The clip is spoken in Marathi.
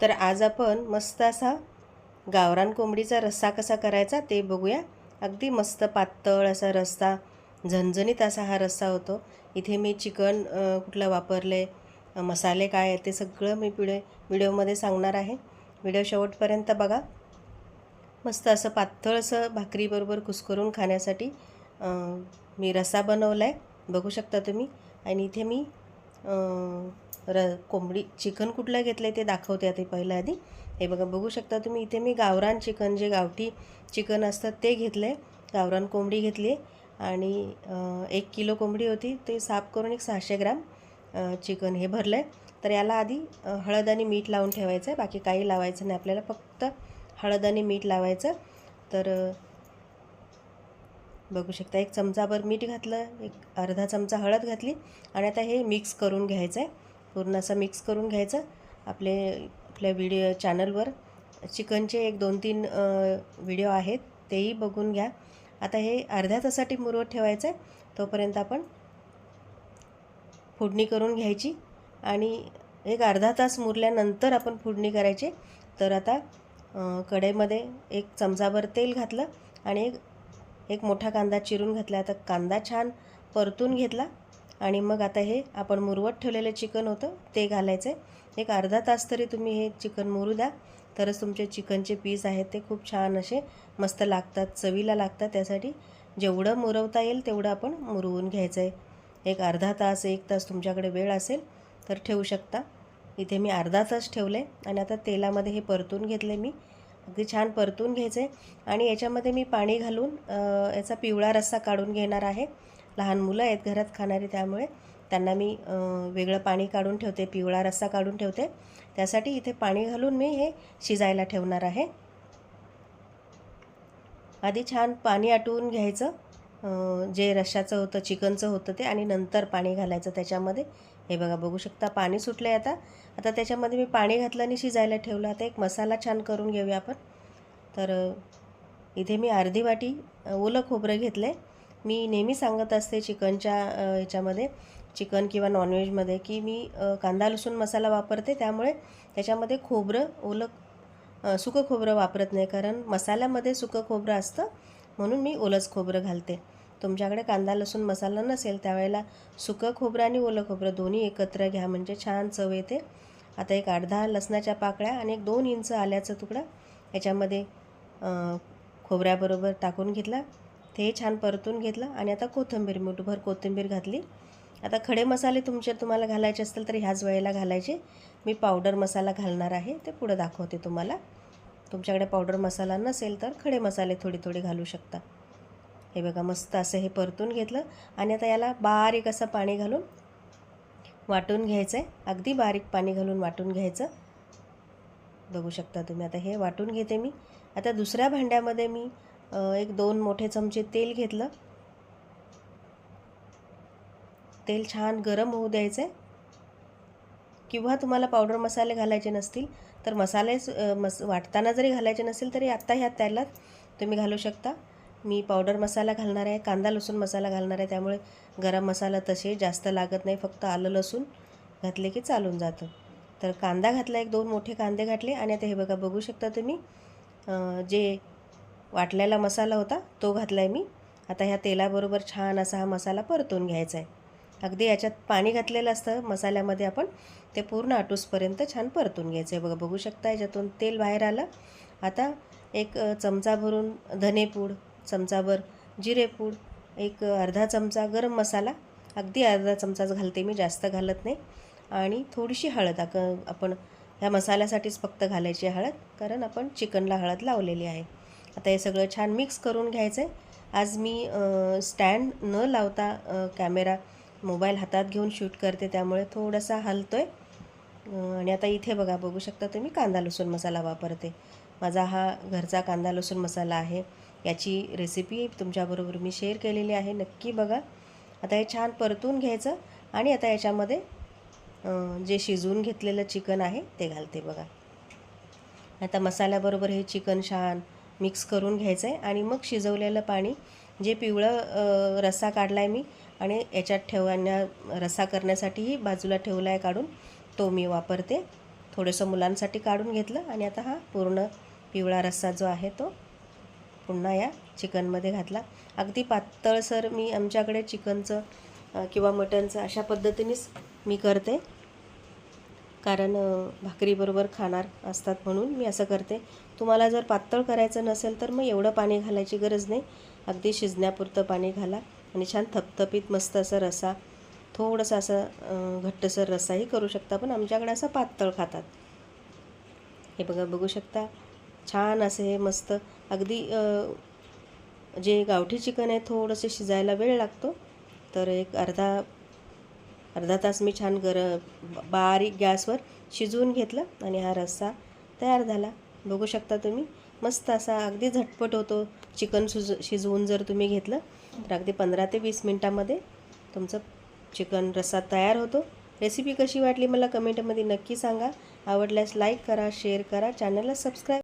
तर आज आपण मस्त असा गावरान कोंबडीचा रस्सा कसा करायचा ते बघूया. अगदी मस्त पातळ असा रस्सा झणझणीत असा हा रस्सा होतो. इथे मी चिकन कुठलं वापरले मसाले काय ते सगळं मी व्हिडिओ व्हिडिओमध्ये सांगणार आहे. व्हिडिओ शेवटपर्यंत बघा. मस्त असं पातळसं भाकरीबरोबर कुस्करून खाण्यासाठी मी रस्सा बनवला आहे बघू शकता तुम्ही. आणि इथे मी र कोंबडी चिकन कुठलं घेतलं आहे ते दाखवते आता पहिलं आधी. हे बघा बघू शकता तुम्ही इथे मी गावरान चिकन जे गावठी चिकन असतं ते घेतलं आहे गावरान कोंबडी घेतली आणि एक किलो कोंबडी होती ते साफ करून एक सहाशे ग्राम चिकन हे भरलं आहे तर याला आधी हळद आणि मीठ लावून ठेवायचं आहे बाकी काही लावायचं नाही. आपल्याला फक्त हळद आणि मीठ लावायचं. तर बघू शकता एक चमचाभर मीठ घातलं एक अर्धा चमचा हळद घातली आणि आता हे मिक्स करून घ्यायचं आहे पूर्ण असं मिक्स करून घ्यायचं. आपले आपल्या व्हिडिओ चॅनलवर चिकनचे एक दोन तीन व्हिडिओ आहेत. तेही बघून घ्या. आता हे अर्ध्या तासासाठी मुरवत ठेवायचं आहे तोपर्यंत आपण फोडणी करून घ्यायची. आणि एक अर्धा तास मुरल्यानंतर आपण फोडणी करायची. तर आता कढईमध्ये एक चमचाभर तेल घातलं. आणि एक एक मोठा कांदा चिरून घातला. आता कांदा छान परतून घेतला. आणि मग आता हे आपण मुरवत ठेवलेलं चिकन होतं ते घालायचं आहे एक अर्धा तास तरी तुम्ही हे चिकन मुरू द्या. तरच तुमचे चिकनचे पीस आहेत ते खूप छान असे मस्त लागतात चवीला लागतात. त्यासाठी जेवढं मुरवता येईल तेवढं आपण मुरवून घ्यायचं आहे एक अर्धा तास एक तास तुमच्याकडे वेळ असेल तर ठेवू शकता. इथे मी अर्धा तास ठेवले आणि आता तेलामध्ये हे परतून घेतले मी. अगदी छान परतून घ्यायचे आणि याच्यामध्ये मी पाणी घालून याचा पिवळा रस्सा काढून घेणार आहे. लहान मुलं आहेत घरात खाणारी त्यामुळे त्यांना मी वेगळं पाणी काढून ठेवते पिवळा रस्सा काढून ठेवते. त्यासाठी इथे पाणी घालून मी हे शिजायला ठेवणार आहे. आधी छान पाणी आटवून घ्यायचं. जे रश्शाचं होतं चिकनचं होतं ते आणि नंतर पाणी घालायचं त्याच्यामध्ये. हे बघा बघू शकता पाणी सुटलं आहे आता. आता त्याच्यामध्ये मी पाणी घातलं आणि शिजायला ठेवलं. आता एक मसाला छान करून घेऊया आपण. तर इथे मी अर्धी वाटी ओलं खोबरं घेतलं आहे मी नेहमी सांगत असते चिकनच्या याच्यामध्ये चिकन किंवा नॉनव्हेजमध्ये की मी कांदा लसूण मसाला वापरते त्यामुळे त्याच्यामध्ये खोबरं ओलं सुकं खोबरं वापरत नाही कारण मसाल्यामध्ये सुकं खोबरं असतं म्हणून मी ओलंच खोबरं घालते. तुमच्याकडे कांदा लसूण मसाला नसेल त्यावेळेला सुकं खोबरं आणि ओलं खोबरं दोन्ही एकत्र घ्या म्हणजे छान चव येते. आता एक अर्धा लसणाच्या पाकळ्या आणि एक दोन इंच आल्याचा तुकडा याच्यामध्ये खोबऱ्याबरोबर टाकून घेतला. ते छान परतून घेतलं आणि आता कोथिंबीर मुठभर कोथिंबीर घातली. आता खडे मसाले तुमचे तुम्हाला घालायचे असतील तर ह्याच वेळेला घालायचे. मी पावडर मसाला घालणार आहे ते पुढं दाखवते तुम्हाला. तुमच्याकडे पावडर मसाला नसेल तर खडे मसाले थोडे थोडे घालू शकता. हे बघा मस्त असं हे परतून घेतलं आणि आता याला बारीक असं पाणी घालून वाटून घ्यायचं आहे अगदी बारीक पाणी घालून वाटून घ्यायचं. बघू शकता तुम्ही आता हे वाटून घेते मी. आता दुसऱ्या भांड्यामध्ये मी एक दोन मोठे चमचे तेल घेतलं. तेल छान गरम होऊ द्यायचं आहे किंवा तुम्हाला पावडर मसाले घालायचे नसतील तर मसाले मस वाटताना जरी घालायचे नसेल तरी आत्ता ह्या तेलात तुम्ही घालू शकता. मी पावडर मसाला घालणार आहे कांदा लसूण मसाला घालणार आहे त्यामुळे गरम मसाला तसे जास्त लागत नाही फक्त आलं लसूण घातले की चालून जातं. तर कांदा घातला एक दोन मोठे कांदे घातले आणि आता हे बघा बघू शकता तुम्ही जे वाटलेला मसाला होता तो घातला आहे मी. आता ह्या तेलाबरोबर छान असा हा मसाला परतून घ्यायचा आहे अगदी याच्यात पाणी घातलेलं असतं मसाल्यामध्ये आपण ते पूर्ण आटूसपर्यंत छान परतून घ्यायचं आहे बघा बघू शकता याच्यातून तेल बाहेर आलं. आता एक चमचा भरून धनेपूड चमचाभर जिरेपूड एक अर्धा चमचा गरम मसाला. अगदी अर्धा चमचाच घालते मी जास्त घालत नाही. आणि थोडीशी हळद आपण ह्या मसाल्यासाठीच फक्त घालायची हळद कारण आपण चिकनला हळद लावलेली आहे. आता हे सगळं छान मिक्स करून घ्यायचं आहे आज मी स्टँड न लावता कॅमेरा मोबाईल हातात घेऊन शूट करते त्यामुळे थोडासा हलतो आहे आणि आता इथे बघा बघू शकता तुम्ही कांदा लसूण मसाला वापरते. माझा हा घरचा कांदा लसूण मसाला आहे. याची रेसिपी तुमच्याबरोबर मी शेअर केलेली आहे नक्की बघा. आता हे छान परतून घ्यायचं आणि आता याच्यामध्ये जे शिजवून घेतलेलं चिकन आहे ते घालते बघा. आता मसाल्याबरोबर हे चिकन छान मिक्स करून घ्यायचं आहे आणि मग शिजवलेलं पाणी जे पिवळं रस्सा काढला आहे मी आणि याच्यात ठेवण्या रस्सा करण्यासाठीही बाजूला ठेवला आहे काढून तो मी वापरते. थोडंसं मुलांसाठी काढून घेतलं आणि आता हा पूर्ण पिवळा रस्सा जो आहे तो पुन्हा या चिकनमध्ये घातला. अगदी पातळसर मी आमच्याकडे चिकनचं किंवा मटनचं अशा पद्धतीनेच मी करते. कारण भाकरीबरोबर खाणार असतात म्हणून मी असं करते. तुम्हाला जर पातळ करायचं नसेल तर मग एवढं पाणी घालायची गरज नाही. अगदी शिजण्यापुरतं पाणी घाला आणि छान थपथपीत मस्त असं रसा थोडंसं असं घट्टसर रसाही करू शकता. पण आमच्याकडे असं पातळ खातात. हे बघा बघू शकता. छान असे हे मस्त. अगदी जे गावठी चिकन आहे थोडंसं शिजायला वेळ लागतो. तर एक अर्धा अर्धा तास मी छान गर बारीक गॅसवर शिजवून घेतलं आणि हा रस्सा तयार झाला. बघू शकता तुम्ही मस्त असा अगदी झटपट होतो चिकन सुज शिजवून जर तुम्ही घेतलं तर अगदी पंधरा ते वीस मिनटामध्ये तुमचं चिकन रस्सा तयार होतो. रेसिपी कशी वाटली मला कमेंटमध्ये नक्की सांगा. आवडल्यास लाईक करा शेअर करा चॅनलला सबस्क्राईब